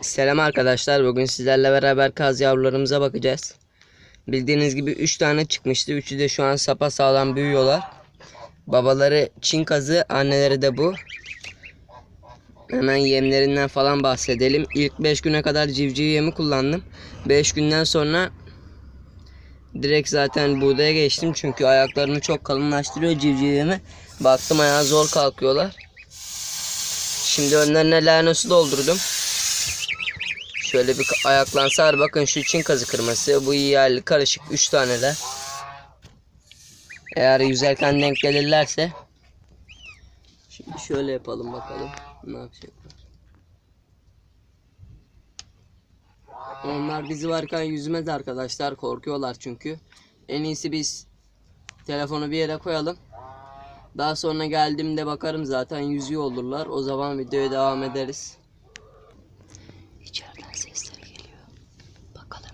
Selam arkadaşlar. Bugün sizlerle beraber kaz yavrularımıza bakacağız. Bildiğiniz gibi 3 tane çıkmıştı. Üçü de şu an sapa sağlam büyüyorlar. Babaları Çin kazı, anneleri de bu. Hemen yemlerinden falan bahsedelim. İlk 5 güne kadar civciv yemi kullandım. 5 günden sonra direkt zaten buğdaya geçtim. Çünkü ayaklarını çok kalınlaştırıyor civciv yemi. Baktım ayağı zor kalkıyorlar. Şimdi önlerine lanet doldurdum. Şöyle bir ayaklansalar bakın şu Çin kazı kırması. Bu yerli karışık 3 taneler. Eğer yüzerken denk gelirlerse. Şimdi şöyle yapalım bakalım. Ne yapacaklar. Onlar bizi varken yüzmez arkadaşlar. Korkuyorlar çünkü. En iyisi biz telefonu bir yere koyalım. Daha sonra geldiğimde bakarım zaten yüzüyor olurlar. O zaman videoya devam ederiz. İçeriden sesler geliyor. Bakalım.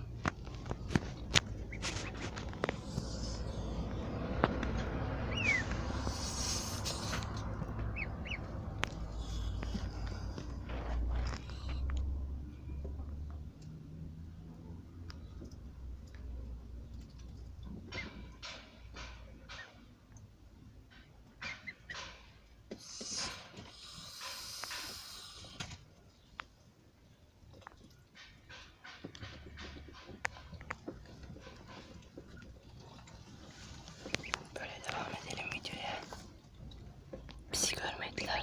Böyle devam edelim videoya. Bizi görmediler.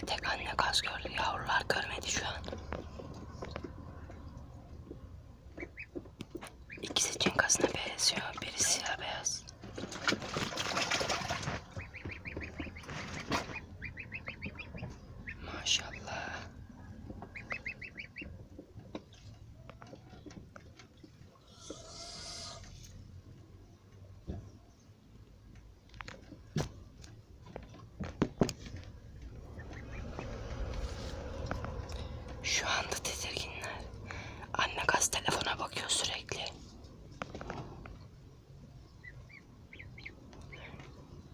Anne kaz gördü. Yavrular görmedi şu an. İkisi Çin kazına benziyor. Biri siyah beyaz. Şu anda tedirginler. Anne kaz telefona bakıyor sürekli.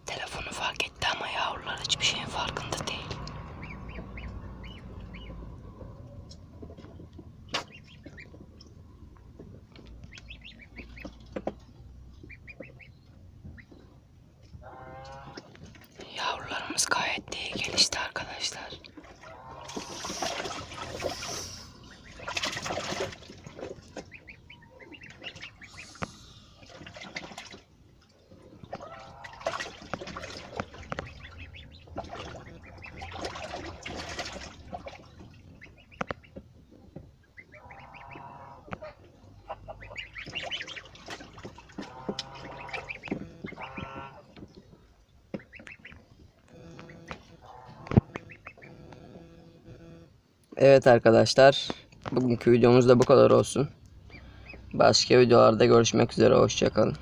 Telefonu fark etti ama yavrular hiçbir şeyin farkında değil. Yavrularımız gayet iyi gelişti arkadaşlar. Evet arkadaşlar. Bugünkü videomuz da bu kadar olsun. Başka videolarda görüşmek üzere. Hoşçakalın.